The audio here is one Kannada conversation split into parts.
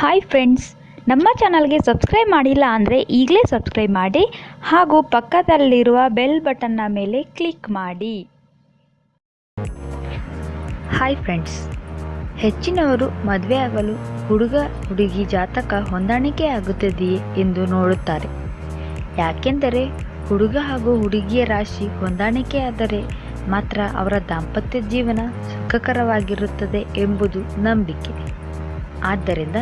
ಹಾಯ್ ಫ್ರೆಂಡ್ಸ್ ನಮ್ಮ ಚಾನಲ್ಗೆ ಸಬ್ಸ್ಕ್ರೈಬ್ ಮಾಡಿಲ್ಲ ಅಂದರೆ ಈಗಲೇ ಸಬ್ಸ್ಕ್ರೈಬ್ ಮಾಡಿ ಹಾಗೂ ಪಕ್ಕದಲ್ಲಿರುವ ಬೆಲ್ ಬಟನ್ನ ಮೇಲೆ ಕ್ಲಿಕ್ ಮಾಡಿ. ಹಾಯ್ ಫ್ರೆಂಡ್ಸ್ ಹೆಚ್ಚಿನವರು ಮದುವೆ ಆಗಲು ಹುಡುಗ ಹುಡುಗಿ ಜಾತಕ ಹೊಂದಾಣಿಕೆ ಆಗುತ್ತದೆಯೇ ಎಂದು ನೋಡುತ್ತಾರೆ. ಯಾಕೆಂದರೆ ಹುಡುಗ ಹಾಗೂ ಹುಡುಗಿಯ ರಾಶಿ ಹೊಂದಾಣಿಕೆಯಾದರೆ ಮಾತ್ರ ಅವರ ದಾಂಪತ್ಯ ಜೀವನ ಸುಖಕರವಾಗಿರುತ್ತದೆ ಎಂಬುದು ನಂಬಿಕೆ. ಆದ್ದರಿಂದ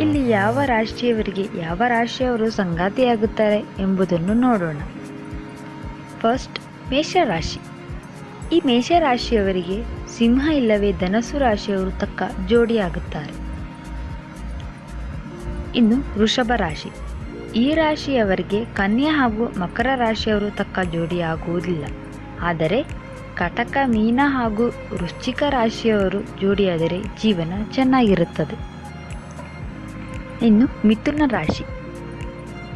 ಇಲ್ಲಿ ಯಾವ ರಾಶಿಯವರಿಗೆ ಯಾವ ರಾಶಿಯವರು ಸಂಗಾತಿಯಾಗುತ್ತಾರೆ ಎಂಬುದನ್ನು ನೋಡೋಣ. ಫಸ್ಟ್ ಮೇಷರಾಶಿ. ಈ ಮೇಷರಾಶಿಯವರಿಗೆ ಸಿಂಹ ಇಲ್ಲವೇ ಧನಸ್ಸು ರಾಶಿಯವರು ತಕ್ಕ ಜೋಡಿಯಾಗುತ್ತಾರೆ. ಇನ್ನು ವೃಷಭ ರಾಶಿ. ಈ ರಾಶಿಯವರಿಗೆ ಕನ್ಯಾ ಹಾಗೂ ಮಕರ ರಾಶಿಯವರು ತಕ್ಕ ಜೋಡಿಯಾಗುವುದಿಲ್ಲ. ಆದರೆ ಕಟಕ, ಮೀನ ಹಾಗೂ ವೃಶ್ಚಿಕ ರಾಶಿಯವರು ಜೋಡಿಯಾದರೆ ಜೀವನ ಚೆನ್ನಾಗಿರುತ್ತದೆ. ಇನ್ನು ಮಿಥುನ ರಾಶಿ.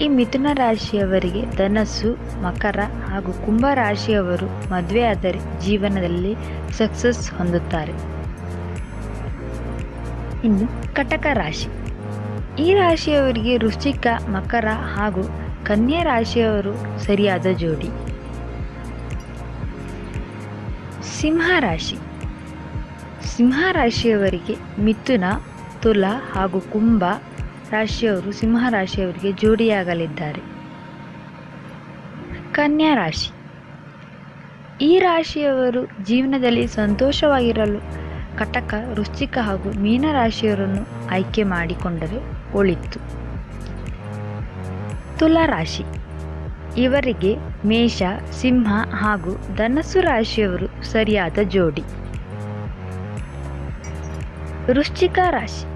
ಈ ಮಿಥುನ ರಾಶಿಯವರಿಗೆ ಧನಸ್ಸು, ಮಕರ ಹಾಗೂ ಕುಂಭ ರಾಶಿಯವರು ಮದುವೆಯಾದರೆ ಜೀವನದಲ್ಲಿ ಸಕ್ಸಸ್ ಹೊಂದುತ್ತಾರೆ. ಇನ್ನು ಕಟಕ ರಾಶಿ. ಈ ರಾಶಿಯವರಿಗೆ ರುಚಿಕ ಮಕರ ಹಾಗೂ ಕನ್ಯಾ ರಾಶಿಯವರು ಸರಿಯಾದ ಜೋಡಿ. ಸಿಂಹ ರಾಶಿ. ಸಿಂಹ ರಾಶಿಯವರಿಗೆ ಮಿಥುನ, ತುಲ ಹಾಗೂ ಕುಂಭ ರಾಶಿಯವರು ಸಿಂಹ ರಾಶಿಯವರಿಗೆ ಜೋಡಿಯಾಗಲಿದ್ದಾರೆ. ಕನ್ಯಾ ರಾಶಿ. ಈ ರಾಶಿಯವರು ಜೀವನದಲ್ಲಿ ಸಂತೋಷವಾಗಿರಲು ಕಟಕ, ವೃಶ್ಚಿಕ ಹಾಗೂ ಮೀನ ರಾಶಿಯವರನ್ನು ಆಯ್ಕೆ ಮಾಡಿಕೊಂಡರೆ ಒಳಿತು. ತುಲಾ ರಾಶಿ. ಇವರಿಗೆ ಮೇಷ, ಸಿಂಹ ಹಾಗೂ ಧನಸ್ಸು ರಾಶಿಯವರು ಸರಿಯಾದ ಜೋಡಿ. ವೃಶ್ಚಿಕ ರಾಶಿ.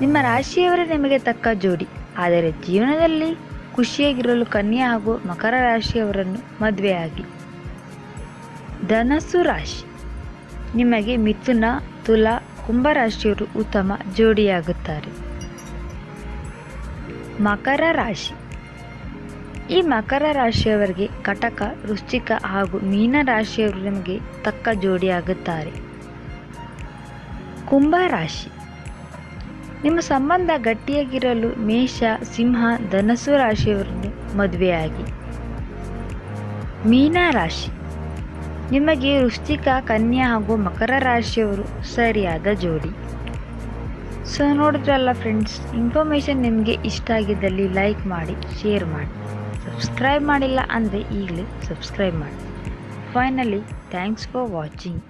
ನಿಮ್ಮ ರಾಶಿಯವರೇ ನಿಮಗೆ ತಕ್ಕ ಜೋಡಿ. ಆದರೆ ಜೀವನದಲ್ಲಿ ಖುಷಿಯಾಗಿರಲು ಕನ್ಯಾ ಹಾಗೂ ಮಕರ ರಾಶಿಯವರನ್ನು ಮದುವೆಯಾಗಿ. ಧನಸ್ಸು ರಾಶಿ. ನಿಮಗೆ ಮಿಥುನ, ತುಲಾ, ಕುಂಭ ರಾಶಿಯವರು ಉತ್ತಮ ಜೋಡಿಯಾಗುತ್ತಾರೆ. ಮಕರ ರಾಶಿ. ಈ ಮಕರ ರಾಶಿಯವರಿಗೆ ಕಟಕ ರುಚಿಕ ಹಾಗೂ ಮೀನ ರಾಶಿಯವರು ನಿಮಗೆ ತಕ್ಕ ಜೋಡಿಯಾಗುತ್ತಾರೆ. ಕುಂಭ ರಾಶಿ. ನಿಮ್ಮ ಸಂಬಂಧ ಗಟ್ಟಿಯಾಗಿರಲು ಮೇಷ, ಸಿಂಹ ಧನಸು ರಾಶಿಯವರನ್ನು ಮದುವೆಯಾಗಿ. ಮೀನ ರಾಶಿ. ನಿಮಗೆ ವೃಶ್ಚಿಕ, ಕನ್ಯಾ ಹಾಗೂ ಮಕರ ರಾಶಿಯವರು ಸರಿಯಾದ ಜೋಡಿ. ಸೊ ನೋಡಿದ್ರಲ್ಲ ಫ್ರೆಂಡ್ಸ್ ಇನ್ಫಾರ್ಮೇಷನ್ ನಿಮಗೆ ಇಷ್ಟ ಆಗಿದ್ದಲ್ಲಿ ಲೈಕ್ ಮಾಡಿ ಶೇರ್ ಮಾಡಿ. ಸಬ್ಸ್ಕ್ರೈಬ್ ಮಾಡಿಲ್ಲ ಅಂದರೆ ಈಗಲೇ ಸಬ್ಸ್ಕ್ರೈಬ್ ಮಾಡಿ. Finally thanks for watching